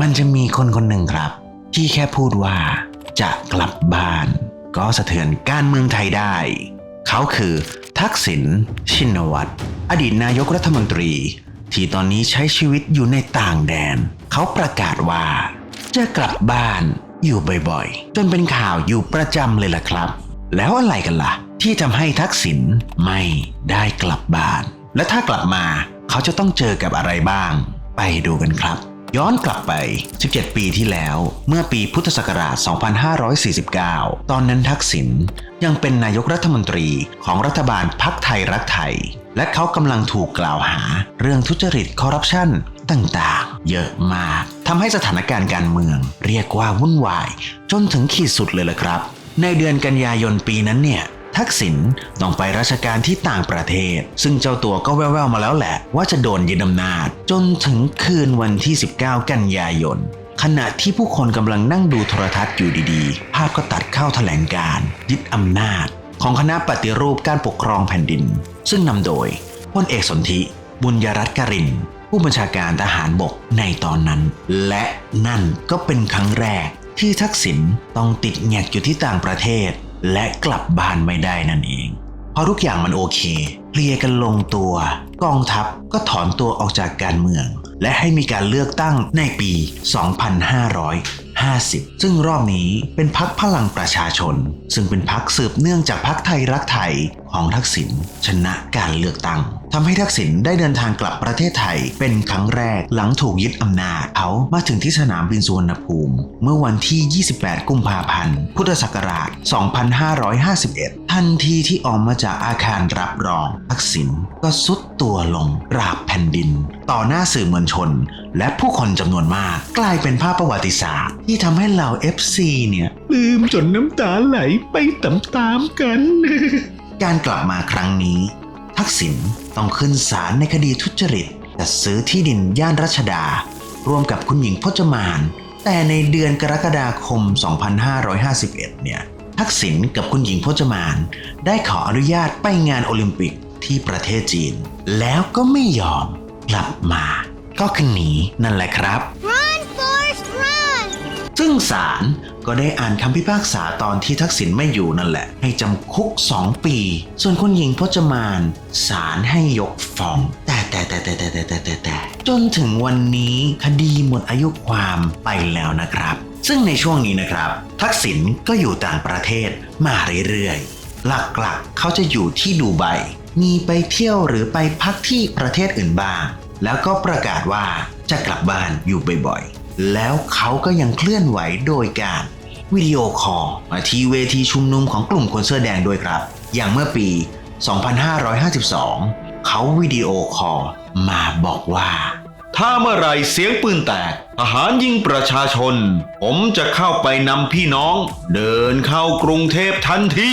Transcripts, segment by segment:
มันจะมีคนคนหนึ่งครับ ที่แค่พูดว่าจะกลับบ้าน ก็สะเทือนการเมืองไทยได้ เขาคือทักษิณชินวัตรอดีตนายกรัฐมนตรี ที่ตอนนี้ใช้ชีวิตอยู่ในต่างแดน เขาประกาศว่า จะกลับบ้านอยู่บ่อยๆ จนเป็นข่าวอยู่ประจำเลยล่ะครับ แล้วอะไรกันล่ะ ที่ทำให้ทักษิณไม่ได้กลับบ้าน และถ้ากลับมาเขาจะต้องเจอกับอะไรบ้าง ไปดูกันครับ ย้อนกลับไป 17 ปีที่แล้ว เมื่อปีพุทธศักราช 2549 ตอนนั้นทักษิณยังเป็นนายกรัฐมนตรีของรัฐบาลพักไทยรักไทย และเขากำลังถูกกล่าวหา เรื่องทุจริตคอร์รัปชันต่างๆ เยอะมากทำให้สถานการณ์การเมือง เรียกว่าวุ่นวาย จนถึงขีดสุดเลยละครับ ในเดือนกันยายนปีนั้นเนี่ย ทักษิณต้องไปราชการที่ต่างประเทศ ซึ่งเจ้าตัวก็แว่วๆมาแล้วแหละ ว่าจะโดนยึดอำนาจ จนถึงคืนวันที่ 19 กันยายน ขณะที่ผู้คนกำลังนั่งดูโทรทัศน์อยู่ดีๆ ภาพก็ตัดเข้าแถลงการ ยึดอำนาจ ของคณะปฏิรูปการปกครองแผ่นดิน ซึ่งนำโดยพลเอกสนธิ บุญยรัตน์กรินผู้บัญชาการทหารบกในตอนนั้น และนั่นก็เป็นครั้งแรกที่ทักษิณต้องติดแงกอยู่ที่ต่างประเทศ และกลับบ้านไม่ได้นั่นเองพอทุกอย่างมันโอเคเคลียร์กันลงตัว กองทัพก็ถอนตัวออกจากการเมือง และให้มีการเลือกตั้งในปี 50 ซึ่งรอบนี้เป็นพักพลังประชาชน ซึ่งเป็นพักสืบเนื่องจากพักไทยรักไทยของทักษิณชนะการเลือกตั้งทำให้ทักษิณได้เดินทางกลับประเทศไทยเป็นครั้งแรกหลังถูกยึดอำนาจเขามาถึงที่สนามบินสุวรรณภูมิ เมื่อวันที่ 28 กุมภาพันธ์ พุทธศักราช 2551 ทันทีที่ออกมาจากอาคารรับรองทักษิณก็สุดตัวลงกราบแผ่นดิน ต่อหน้าสื่อมวลชน และผู้คนจำนวนมาก กลายเป็นภาพประวัติศาสตร์ ที่ทำให้เหล่า FC เนี่ย ลืมจนน้ำตาไหลไปตามๆกัน การกลับมาครั้งนี้ ทักษิณต้องขึ้นศาลในคดีทุจริตจัดซื้อที่ดินย่านรัชดา ร่วมกับคุณหญิงพจมาน แต่ในเดือนกรกฎาคม 2551 เนี่ย ทักษิณกับคุณหญิงพจมาน ได้ขออนุญาตไปงานโอลิมปิกที่ประเทศจีน แล้วก็ไม่ยอมกลับมา ก็คือหนีนั่นแหละครับ Run, Forrest, run! ซึ่งศาลก็ได้อ่านคำพิพากษาตอนที่ทักษิณไม่อยู่นั่นแหละ ให้จำคุก 2 ปี ส่วนคุณหญิงพจมานศาลให้ยกฟ้องแต่ แต่แต่แต่แต่แต่แต่แต่จนถึงวันนี้คดีหมดอายุความไปแล้วนะครับ ซึ่งในช่วงนี้นะครับ ทักษิณก็อยู่ต่างประเทศมาเรื่อยๆ หลักๆ เขาจะอยู่ที่ดูไบมีไปเที่ยวหรือไปพักที่ประเทศอื่นบ้าง แล้วก็ประกาศว่าจะกลับบ้านอยู่บ่อยๆ แล้วเขาก็ยังเคลื่อนไหวโดยการวิดีโอคอลมาที่เวทีชุมนุมของกลุ่มคนเสื้อแดงด้วยครับ อย่างเมื่อปี 2552 เขาวิดีโอคอลมาบอกว่า ถ้าเมื่อไรเสียงปืนแตกทหารยิงประชาชน ผมจะเข้าไปนำพี่น้อง เดินเข้ากรุงเทพทันที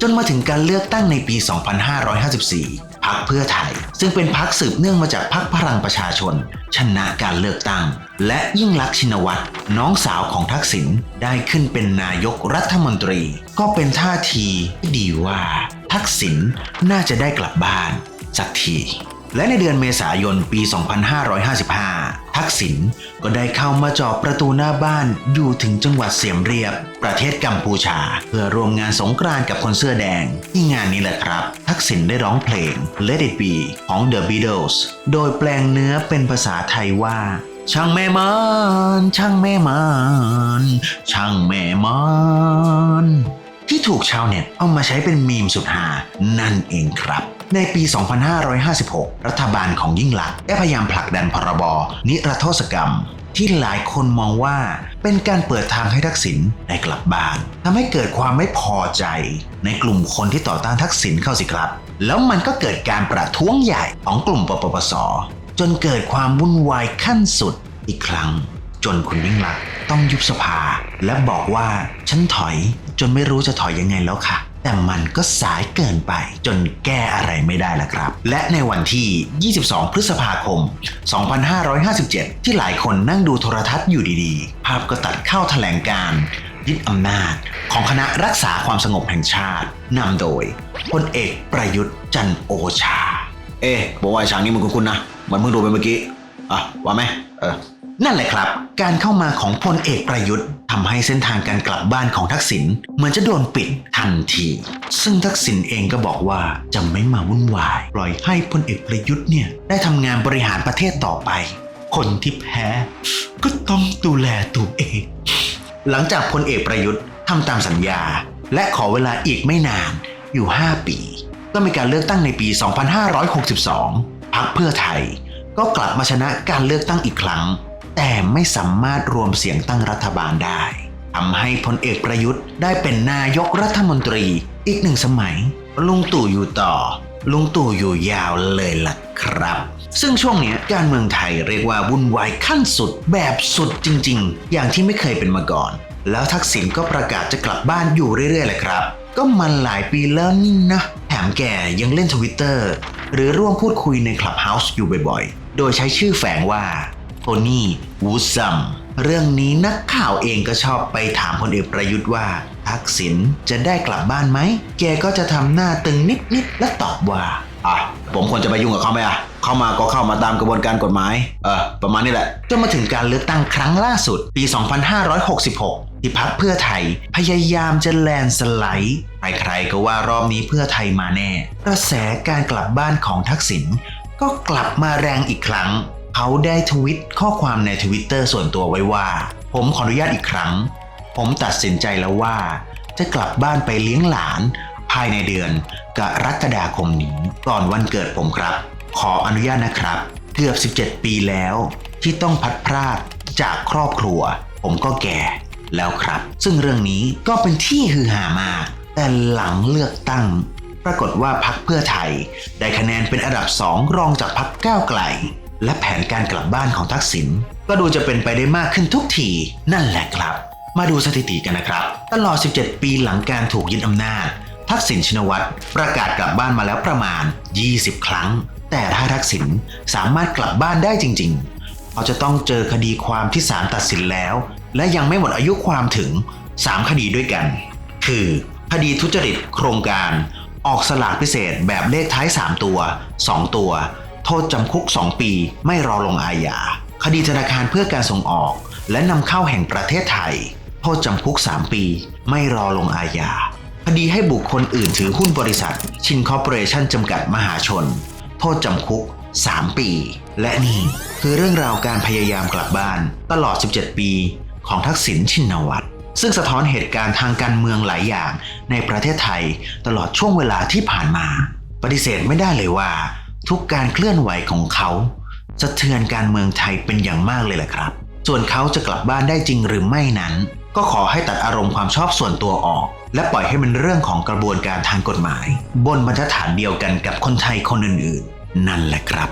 จนมาถึงการเลือกตั้งในปี 2554 พักเพื่อไทย ซึ่งเป็นพักสืบเนื่องมาจากพักพลังประชาชน ชนะการเลือกตั้ง และยิ่งลักษณ์ชินวัตรน้องสาวของทักษิณได้ขึ้นเป็นนายกรัฐมนตรี ก็เป็นท่าทีที่ดีว่า ทักษิณน่าจะได้กลับบ้านสักทีและในเดือนเมษายนปี 2555 ทักษิณก็ได้เข้ามาจอบประตูหน้าบ้านอยู่ถึงจังหวัดเสียมเรียบ ประเทศกัมพูชา เพื่อร่วมงานสงกรานต์กับคนเสื้อแดง ที่งานนี้แหละครับ ทักษิณได้ร้องเพลง Let It Be ของ The Beatles โดยแปลงเนื้อเป็นภาษาไทยว่า ช่างแม่มันช่างแม่มันช่างแม่มัน ที่ถูกชาวเน็ตเอามาใช้เป็นมีมสุดหานั่นเองครับในปี 2556 รัฐบาลของยิ่งลักษณ์ได้พยายามผลักดันพรบ นิรโทษกรรม ที่หลายคนมองว่าเป็นการเปิดทางให้ทักษิณได้กลับบ้านทำให้เกิดความไม่พอใจ ในกลุ่มคนที่ต่อต้านทักษิณเข้าสิครับ แล้วมันก็เกิดการประท้วงใหญ่ของกลุ่มปปปส จนเกิดความวุ่นวายขั้นสุดอีกครั้ง จนคุณยิ่งลักษณ์ต้องยุบสภา และบอกว่าฉันถอยจนไม่รู้จะถอยยังไงแล้วค่ะ แต่มันก็สายเกินไปจนแก้อะไรไม่ได้ล้วครับ และในวันที่ 22 พฤษภาคม 2557 ที่หลายคนนั่งดูโทรทัศน์อยู่ดีๆ ภาพก็ตัดเข้าแถลงการยึดอำนาจของคณะรักษาความสงบแห่งชาตินำโดยพลเอกประยุทธ์จันโอชา เอ๊ะบอกว่าไอ้ฉากนี้มันคุ้นๆนะเหมือนเพิ่งดูไปเมื่อกี้ อะ ว่าไหมเออ นั่นแหละครับ การเข้ามาของพลเอกประยุทธ์ทำให้เส้นทางการกลับบ้านของทักษิณเหมือนจะโดนปิดทันที ซึ่งทักษิณเองก็บอกว่าจะไม่มาวุ่นวาย ปล่อยให้พลเอกประยุทธ์เนี่ยได้ทำงานบริหารประเทศต่อไป คนที่แพ้ ก็ต้องดูแลตัวเอง หลังจากพลเอกประยุทธ์ทำตามสัญญา และขอเวลาอีกไม่นานอยู่ 5 ปี ก็มีการเลือกตั้งในปี 2562พรรคเพื่อไทย ก็กลับมาชนะการเลือกตั้งอีกครั้ง แต่ไม่สามารถรวมเสียงตั้งรัฐบาลได้ทำให้พลเอกประยุทธ์ได้เป็นนายกรัฐมนตรีอีกหนึ่งสมัย ลุงตู่อยู่ต่อ ลุงตู่อยู่ยาวเลยล่ะครับ ซึ่งช่วงนี้การเมืองไทยเรียกว่าวุ่นวายขั้นสุดแบบสุดจริง ๆ อย่างที่ไม่เคยเป็นมาก่อน แล้วทักษิณก็ประกาศจะกลับบ้านอยู่เรื่อยๆแหละครับ ก็มันหลายปีแล้วนี่นะ แถมแกยังเล่นทวิตเตอร์หรือร่วมพูดคุยในคลับเฮาส์อยู่บ่อยๆ โดยใช้ชื่อแฝงว่า โทนี่วูซัมเรื่องนี้นักข่าวเองก็ชอบไปถามพลเอกประยุทธ์ว่า ทักษิณจะได้กลับบ้านไหม แกก็จะทำหน้าตึงนิดๆและตอบว่าอะผมควรจะไปยุ่งกับเขาไหมอะ เข้ามาก็เข้ามาตามกระบวนการกฎหมาย เออ ประมาณนี้แหละ จนมาถึงการเลือกตั้งครั้งล่าสุด ปี 2566 ที่พักเพื่อไทย พยายามจะแลนด์สไลด์ใครๆก็ว่ารอบนี้เพื่อไทยมาแน่ กระแสการกลับบ้านของทักษิณก็กลับมาแรงอีกครั้ง เขาได้ทวิตข้อความในทวิตเตอร์ส่วนตัวไว้ว่า ผมขออนุญาตอีกครั้ง ผมตัดสินใจแล้วว่า จะกลับบ้านไปเลี้ยงหลาน ภายในเดือนกรกฎาคมนี้ก่อนวันเกิดผมครับ ขออนุญาตนะครับ เกือบ 17 ปีแล้ว ที่ต้องพัดพรากจากครอบครัว ผมก็แก่แล้วครับ ซึ่งเรื่องนี้ก็เป็นที่ฮือฮามาก แต่หลังเลือกตั้ง ปรากฏว่าพักเพื่อไทย ได้คะแนนเป็นอันดับสองรองจากพักก้าวไกล และแผนการกลับบ้านของทักษิณก็ดูจะเป็นไปได้มากขึ้นทุกทีนั่นแหละครับ มาดูสถิติกันนะครับ ตลอด 17 ปีหลังการถูกยึดอำนาจ ทักษิณชินวัตรประกาศกลับบ้านมาแล้วประมาณ 20 ครั้ง แต่ถ้าทักษิณสามารถกลับบ้านได้จริงๆเขาจะต้องเจอคดีความที่ศาลตัดสินแล้ว และยังไม่หมดอายุความถึง 3 คดีด้วยกัน คือคดีทุจริตโครงการ ออกสลากพิเศษแบบเลขท้าย 3 ตัว 2 ตัว โทษจำคุก 2 ปี ไม่รอลงอาญา คดีธนาคารเพื่อการส่งออก และนำเข้าแห่งประเทศไทย โทษจำคุก 3 ปี ไม่รอลงอาญา คดีให้บุคคลอื่นถือหุ้นบริษัท ชินคอร์ปอเรชั่นจำกัดมหาชน โทษจำคุก 3 ปี และนี่คือเรื่องราวการพยายามกลับบ้าน ตลอด 17 ปีของทักษิณชินวัตรซึ่งสะท้อนเหตุการณ์ทางการเมืองหลายอย่างในประเทศไทย ตลอดช่วงเวลาที่ผ่านมา ปฏิเสธไม่ได้เลยว่า ทุกการเคลื่อนไหวของเขาสะเทือนการเมืองไทยเป็นอย่างมากเลยแหละครับ ส่วนเขาจะกลับบ้านได้จริงหรือไม่นั้น ก็ขอให้ตัดอารมณ์ความชอบส่วนตัวออก และปล่อยให้มันเรื่องของกระบวนการทางกฎหมาย บนบรรทัดฐานเดียวกันกับคนไทยคนอื่นๆ นั่นแหละครับ